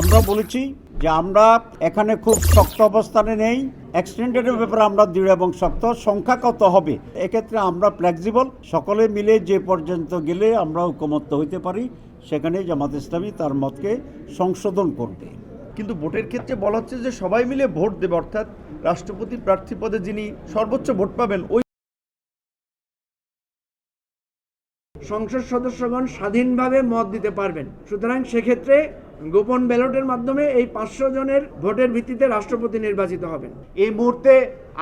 আমরা বলেছি যে আমরা এখানে খুব শক্ত অবস্থানে নেই। এক্সটেন্ডেডের ব্যাপারে আমরা দৃঢ় এবং শক্ত। সংখ্যা কত হবে? এক্ষেত্রে আমরা ফ্লেক্সিবল সকলে মিলে যে পর্যন্ত গেলে আমরা ঐকমত্য হইতে পারি। সেখানে জামাত ইসলামী তার মতকে সংশোধন করবে। কিন্তু ভোটের ক্ষেত্রে বলা হচ্ছে যে সবাই মিলে ভোট দেবে, অর্থাৎ রাষ্ট্রপতি প্রার্থী পদে যিনি সর্বোচ্চ ভোট পাবেন, ওই সংসদ সদস্যগণ স্বাধীনভাবে মত দিতে পারবেন। সুতরাং সেক্ষেত্রে গোপন ব্যালটের মাধ্যমে এই পাঁচশো জনের ভোটের ভিত্তিতে রাষ্ট্রপতি নির্বাচিত হবেন। এই মুহূর্তে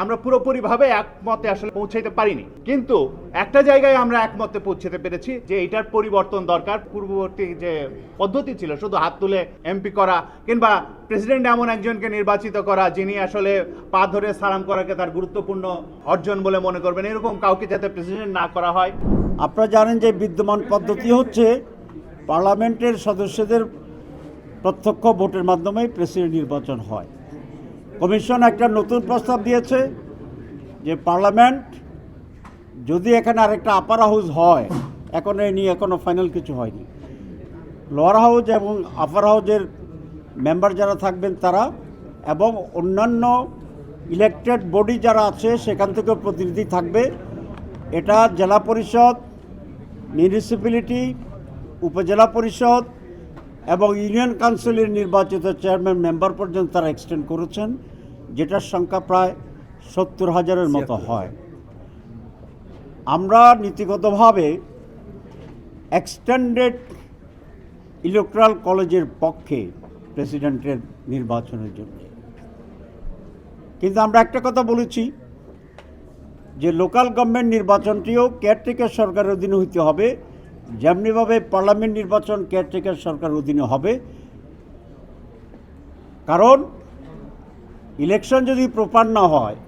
আমরা পুরোপুরিভাবে একমতে আসলে পৌঁছাইতে পারিনি। কিন্তু একটা জায়গায় আমরা একমতে পৌঁছাতে পেরেছি যে এটার পরিবর্তন দরকার। পূর্ববর্তী যে পদ্ধতি ছিল শুধু হাত তুলে এমপি করা কিংবা প্রেসিডেন্ট এমন একজনকে নির্বাচিত করা যিনি আসলে পা ধরে সালাম করাকে তার গুরুত্বপূর্ণ অর্জন বলে মনে করবেন এরকম কাউকে যাতে প্রেসিডেন্ট না করা হয়। আপনারা জানেন যে বিদ্যমান পদ্ধতি হচ্ছে পার্লামেন্টের সদস্যদের প্রত্যক্ষ ভোটের মাধ্যমেই প্রেসিডেন্ট নির্বাচন হয়। কমিশন একটা নতুন প্রস্তাব দিয়েছে যে পার্লামেন্ট যদি এখানে আরেকটা আপার হাউস হয়, এখন এই নিয়ে এখনও ফাইনাল কিছু হয়নি। লোয়ার হাউস এবং আপার হাউসের মেম্বার যারা থাকবেন তারা এবং অন্যান্য ইলেকটেড বডি যারা আছে, সেখান থেকেও প্রতিনিধি থাকবে। এটা জেলা পরিষদ মিউনিসিপ্যালিটি উপজেলা পরিষদ এবং ইউনিয়ন কাউন্সিলের নির্বাচিত চেয়ারম্যান মেম্বার পর্যন্ত তারা এক্সটেন্ড করেছেন যেটার সংখ্যা প্রায় সত্তর হাজারের মতো হয়। আমরা নীতিগতভাবে এক্সটেন্ডেড ইলেকট্রাল কলেজের পক্ষে প্রেসিডেন্টের নির্বাচনের জন্য। কিন্তু আমরা একটা কথা বলেছি যে লোকাল গভর্নমেন্ট নির্বাচনটিও কেয়ারটেকার সরকারের অধীনে হইতে হবে যেমনিভাবে পার্লামেন্ট নির্বাচন কেয়ারটেকার সরকার অধীনে হবে, কারণ ইলেকশন যদি প্রপার না হয়,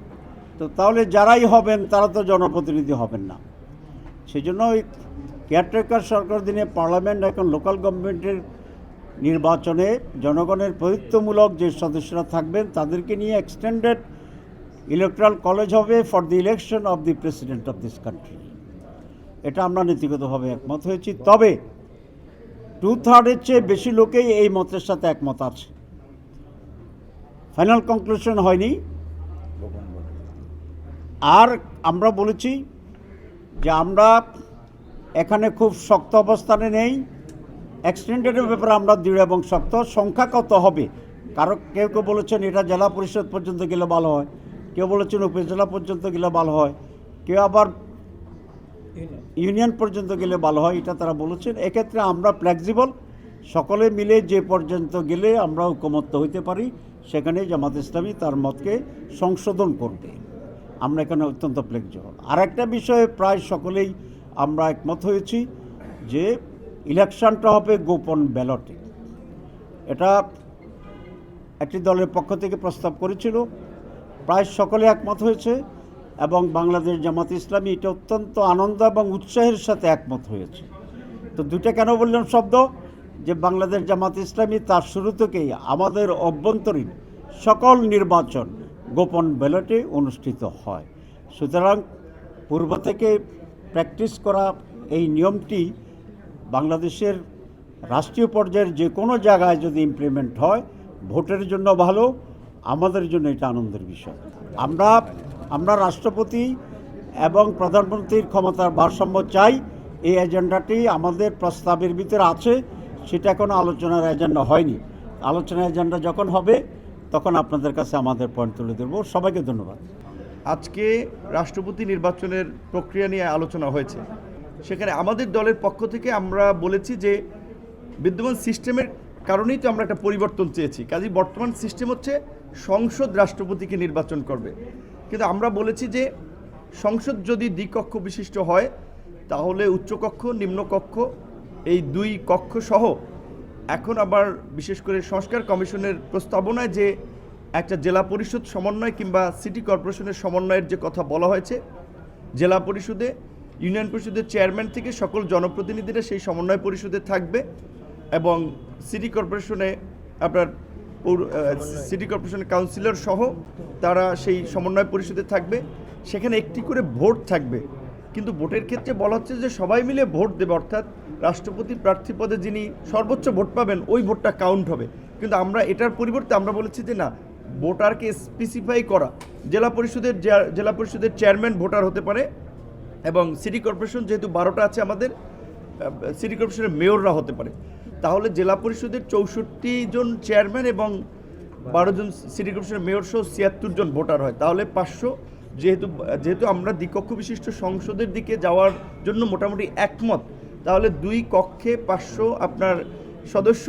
তো তাহলে যারাই হবেন তারা তো জনপ্রতিনিধি হবেন না। সেই জন্য ওই কেয়ারটেকার সরকার দিনে পার্লামেন্ট এখন লোকাল গভর্নমেন্টের নির্বাচনে জনগণের প্রতিত্বমূলক যে সদস্যরা থাকবেন, তাদেরকে নিয়ে এক্সটেন্ডেড ইলেকট্রাল কলেজ হবে for the election of the president of this country এটা আমরা নীতিগতভাবে একমত হয়েছি। তবে টু থার্ডের চেয়ে বেশি লোকেই এই মতের সাথে একমত আছে। ফাইনাল কনক্লুশন হয়নি। আর আমরা বলেছি যে আমরা এখানে খুব শক্ত অবস্থানে নেই। এক্সটেন্ডেডের ব্যাপারে আমরা দৃঢ় এবং শক্ত। সংখ্যা কত হবে? কারও কেউ কেউ বলেছেন এটা জেলা পরিষদ পর্যন্ত গেলে ভালো হয়। কেউ বলেছেন উপজেলা পর্যন্ত গেলে ভালো হয়। কেউ আবার ইউনিয়ন পর্যন্ত গেলে ভালো হয়, এটা তারা বলেছেন। এক্ষেত্রে আমরা ফ্লেক্সিবল সকলে মিলে যে পর্যন্ত গেলে আমরা ঐকমত্য হইতে পারি, সেখানে জামাত ইসলামী তার মতকে সংশোধন করবে। আমরা এখানে অত্যন্ত ফ্লেক্সিবল আর একটা বিষয়ে প্রায় সকলেই আমরা একমত হয়েছি যে ইলেকশনটা হবে গোপন ব্যালটে। এটা একটি দলের পক্ষ থেকে প্রস্তাব করেছিল। প্রায় সকলে একমত হয়েছে। এবং বাংলাদেশ জামাত ইসলামী এটা অত্যন্ত আনন্দ এবং উৎসাহের সাথে একমত হয়েছে। তো দুইটা কেন বললাম শব্দ? যে বাংলাদেশ জামাত ইসলামী তার শুরু থেকেই আমাদের অভ্যন্তরীণ সকল নির্বাচন গোপন ব্যালটে অনুষ্ঠিত হয়। সুতরাং পূর্ব থেকে প্র্যাকটিস করা এই নিয়মটি বাংলাদেশের রাষ্ট্রীয় পর্যায়ের যে কোনো জায়গায় যদি ইমপ্লিমেন্ট হয়, ভোটের জন্য ভালো, আমাদের জন্য এটা আনন্দের বিষয়। আমরা আমরা রাষ্ট্রপতি এবং প্রধানমন্ত্রীর ক্ষমতার ভারসাম্য চাই। এই এজেন্ডাটি আমাদের প্রস্তাবের ভিতরে আছে, সেটা এখনও আলোচনার এজেন্ডা হয়নি। আলোচনার এজেন্ডা যখন হবে, তখন আপনাদের কাছে আমাদের পয়েন্ট তুলে দেবো সবাইকে ধন্যবাদ। আজকে রাষ্ট্রপতি নির্বাচনের প্রক্রিয়া নিয়ে আলোচনা হয়েছে। সেখানে আমাদের দলের পক্ষ থেকে আমরা বলেছি যে, বিদ্যমান সিস্টেমের কারণেই তো আমরা একটা পরিবর্তন চেয়েছি। কাজে বর্তমান সিস্টেম হচ্ছে সংসদ রাষ্ট্রপতিকে নির্বাচন করবে। কিন্তু আমরা বলেছি যে সংসদ যদি দ্বিকক্ষ বিশিষ্ট হয়, তাহলে উচ্চকক্ষ, নিম্নকক্ষ, এই দুই কক্ষ সহ এখন আবার বিশেষ করে সংস্কার কমিশনের প্রস্তাবনায় যে একটা জেলা পরিষদ সমন্বয় কিংবা সিটি কর্পোরেশনের সমন্বয়ের যে কথা বলা হয়েছে, জেলা পরিষদে, ইউনিয়ন পরিষদের চেয়ারম্যান থেকে সকল জনপ্রতিনিধিরা সেই সমন্বয় পরিষদে থাকবে এবং সিটি কর্পোরেশনে আপনার সিটি কর্পোরেশনের কাউন্সিলর সহ তারা সেই সমন্বয় পরিষদে থাকবে। সেখানে একটি করে ভোট থাকবে। কিন্তু ভোটের ক্ষেত্রে বলা হচ্ছে যে সবাই মিলে ভোট দেবে, অর্থাৎ রাষ্ট্রপতি প্রার্থী পদে যিনি সর্বোচ্চ ভোট পাবেন, ওই ভোটটা কাউন্ট হবে। কিন্তু আমরা এটার পরিবর্তে আমরা বলেছি যে না, ভোটারকে স্পেসিফাই করা। জেলা পরিষদের জেলা পরিষদের চেয়ারম্যান ভোটার হতে পারে এবং সিটি কর্পোরেশন যেহেতু বারোটা আছে আমাদের সিটি কর্পোরেশনের মেয়ররা হতে পারে। তাহলে জেলা পরিষদের চৌষট্টি জন চেয়ারম্যান এবং বারো জন সিটি কর্পোরেশনের মেয়র সহ ছিয়াত্তর জন ভোটার হয়। তাহলে পাঁচশো যেহেতু যেহেতু আমরা দ্বিকক্ষ বিশিষ্ট সংসদের দিকে যাওয়ার জন্য মোটামুটি একমত, তাহলে দুই কক্ষে পাঁচশো আপনার সদস্য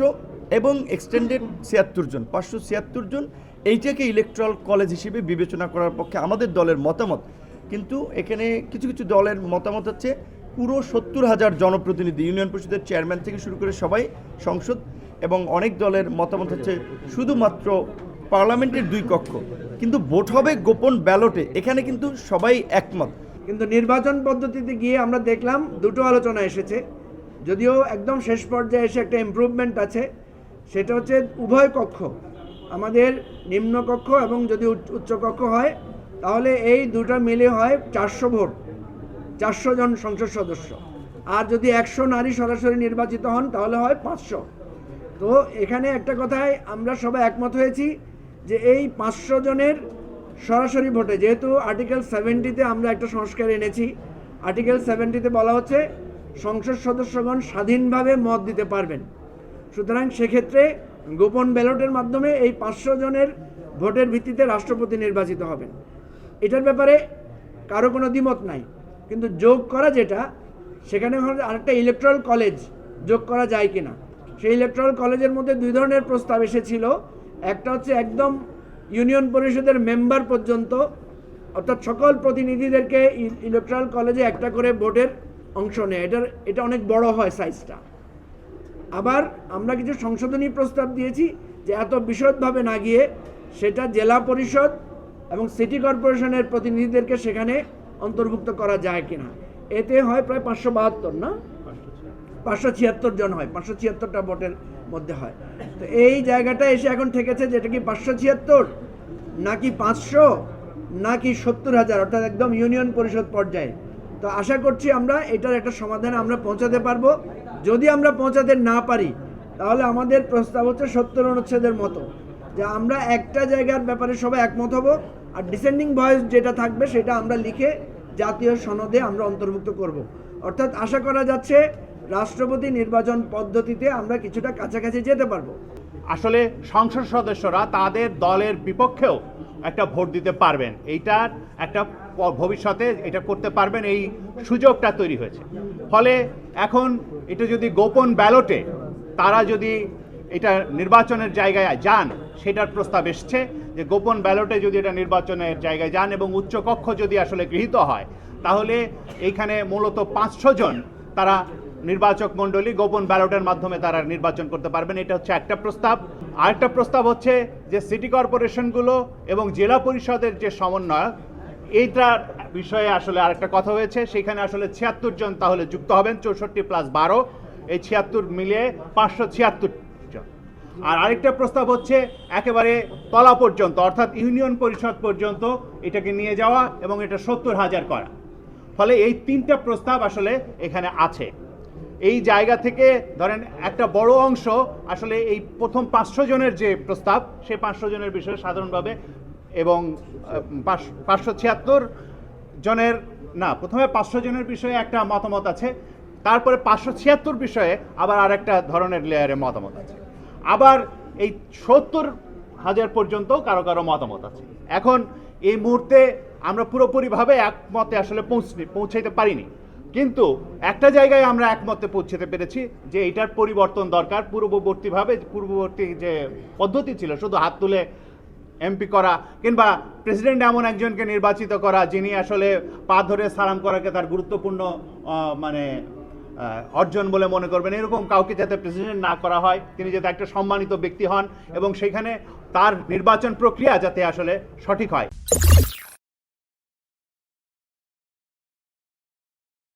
এবং এক্সটেন্ডেড ছিয়াত্তর জন। পাঁচশো ছিয়াত্তর জন, এইটাকে ইলেকট্রাল কলেজ হিসেবে বিবেচনা করার পক্ষে আমাদের দলের মতামত। কিন্তু এখানে কিছু কিছু দলের মতামত হচ্ছে পুরো সত্তর হাজার জনপ্রতিনিধি, ইউনিয়ন পরিষদের চেয়ারম্যান থেকে শুরু করে সবাই সংসদ এবং অনেক দলের মতামত হচ্ছে শুধুমাত্র পার্লামেন্টের দুই কক্ষ। কিন্তু ভোট হবে গোপন ব্যালটে, এখানে কিন্তু সবাই একমত। কিন্তু নির্বাচন পদ্ধতিতে গিয়ে আমরা দেখলাম দুটো আলোচনা এসেছে। যদিও একদম শেষ পর্যায়ে এসে একটা ইমপ্রুভমেন্ট আছে, সেটা হচ্ছে উভয় কক্ষ, আমাদের নিম্ন কক্ষ এবং যদি উচ্চ- উচ্চ কক্ষ হয়, তাহলে এই দুটো মিলে হয় চারশো ভোট। চারশো জন সংসদ সদস্য। আর যদি একশো নারী সরাসরি নির্বাচিত হন, তাহলে হয় পাঁচশো। তো এখানে একটা কথায় আমরা সবাই একমত হয়েছি যে এই পাঁচশো জনের সরাসরি ভোটে, যেহেতু আর্টিকেল সেভেন্টিতে আমরা একটা সংস্কার এনেছি, আর্টিকেল সেভেন্টিতে বলা হচ্ছে, সংসদ সদস্যগণ স্বাধীনভাবে মত দিতে পারবেন। সুতরাং সেক্ষেত্রে গোপন ব্যালটের মাধ্যমে এই পাঁচশো জনের ভোটের ভিত্তিতে রাষ্ট্রপতি নির্বাচিত হবেন। এটার ব্যাপারে কারও কোনো দ্বিমত নাই। কিন্তু যোগ করা যেটা, সেখানে আরেকটা ইলেকট্রাল কলেজ যোগ করা যায় কি না সেই ইলেকট্রাল কলেজের মধ্যে দুই ধরনের প্রস্তাব এসেছিল। একটা হচ্ছে একদম ইউনিয়ন পরিষদের মেম্বার পর্যন্ত, অর্থাৎ সকল প্রতিনিধিদেরকে ইলেকট্রাল কলেজে একটা করে ভোটের অংশ নেয়। এটার, এটা অনেক বড় হয় সাইজটা আবার আমরা কিছু সংশোধনী প্রস্তাব দিয়েছি যে এত বিশদভাবে না গিয়ে সেটা জেলা পরিষদ এবং সিটি কর্পোরেশনের প্রতিনিধিদেরকে সেখানে অন্তর্ভুক্ত করা যায় কিনা। এতে হয় প্রায় পাঁচশো বাহাত্তর, না? পাঁচশো ছিয়াত্তর জন হয়, পাঁচশো ছিয়াত্তরটা ভোটের মধ্যে হয়। তো এই জায়গাটা এসে এখন ঠেকেছে যেটা কি পাঁচশো ছিয়াত্তর, নাকি পাঁচশো, নাকি সত্তর হাজার, অর্থাৎ একদম ইউনিয়ন পরিষদ পর্যায়ে। তো আশা করছি আমরা এটার একটা সমাধানে আমরা পৌঁছাতে পারব। যদি আমরা পৌঁছাতে না পারি, তাহলে আমাদের প্রস্তাব হচ্ছে সত্তর অনুচ্ছেদের মতো। যে আমরা একটা জায়গার ব্যাপারে সবাই একমত হব, আর ডিসেন্ডিং ভয়েস যেটা থাকবে সেটা আমরা লিখে জাতীয় সনদে আমরা অন্তর্ভুক্ত করব। অর্থাৎ আশা করা যাচ্ছে রাষ্ট্রপতি নির্বাচন পদ্ধতিতে আমরা কিছুটা কাছাকাছি যেতে পারব। আসলে সংসদ সদস্যরা তাদের দলের বিপক্ষেও একটা ভোট দিতে পারবেন। এইটার একটা ভবিষ্যতে এটা করতে পারবেন, এই সুযোগটা তৈরি হয়েছে। ফলে এখন এটা যদি গোপন ব্যালটে তারা যদি এটা নির্বাচনের জায়গায় যান, সেটার প্রস্তাব এসছে যে গোপন ব্যালটে যদি এটা নির্বাচনের জায়গায় যান এবং উচ্চকক্ষ যদি আসলে গৃহীত হয়, তাহলে এইখানে মূলত পাঁচশো জন তারা নির্বাচক মণ্ডলী গোপন ব্যালটের মাধ্যমে তারা নির্বাচন করতে পারবেন। এটা হচ্ছে একটা প্রস্তাব। আরেকটা প্রস্তাব হচ্ছে যে সিটি কর্পোরেশনগুলো এবং জেলা পরিষদের যে সমন্বয় এইটার বিষয়ে আসলে আরেকটা কথা হয়েছে। সেখানে আসলে ছিয়াত্তর জন তাহলে যুক্ত হবেন, চৌষট্টি প্লাস বারো। এই ছিয়াত্তর মিলিয়ে পাঁচশো ছিয়াত্তর আর আরেকটা প্রস্তাব হচ্ছে একেবারে তলা পর্যন্ত, অর্থাৎ ইউনিয়ন পরিষদ পর্যন্ত এটাকে নিয়ে যাওয়া এবং এটা সত্তর হাজার করা। ফলে এই তিনটা প্রস্তাব আসলে এখানে আছে। এই জায়গা থেকে ধরেন একটা বড় অংশ আসলে এই প্রথম পাঁচশো জনের যে প্রস্তাব, সেই পাঁচশো জনের বিষয়ে সাধারণভাবে এবং পাঁচশো ছিয়াত্তর জনের, না, প্রথমে পাঁচশো জনের বিষয়ে একটা মতামত আছে, তারপরে পাঁচশো ছিয়াত্তর বিষয়ে আবার আরেকটা ধরনের লেয়ারে মতামত আছে। আবার এই সত্তর হাজার পর্যন্ত কারও কারও মতামত আছে। এখন এই মুহূর্তে আমরা পুরোপুরিভাবে একমতে আসলে পৌঁছতে পৌঁছাইতে পারিনি। কিন্তু একটা জায়গায় আমরা একমতে পৌঁছতে পেরেছি যে এটার পরিবর্তন দরকার। পূর্ববর্তীভাবে পূর্ববর্তী যে পদ্ধতি ছিল, শুধু হাত তুলে এমপি করা কিংবা প্রেসিডেন্ট এমন একজনকে নির্বাচিত করা, যিনি আসলে পা ধরে সালাম করাকে তার গুরুত্বপূর্ণ মানে অর্জন বলে মনে করবেন। এরকম কাউকে যাতে প্রেসিডেন্ট না করা হয়, তিনি যাতে একটা সম্মানিত ব্যক্তি হন এবং সেখানে তার নির্বাচন প্রক্রিয়া যাতে আসলে সঠিক হয়।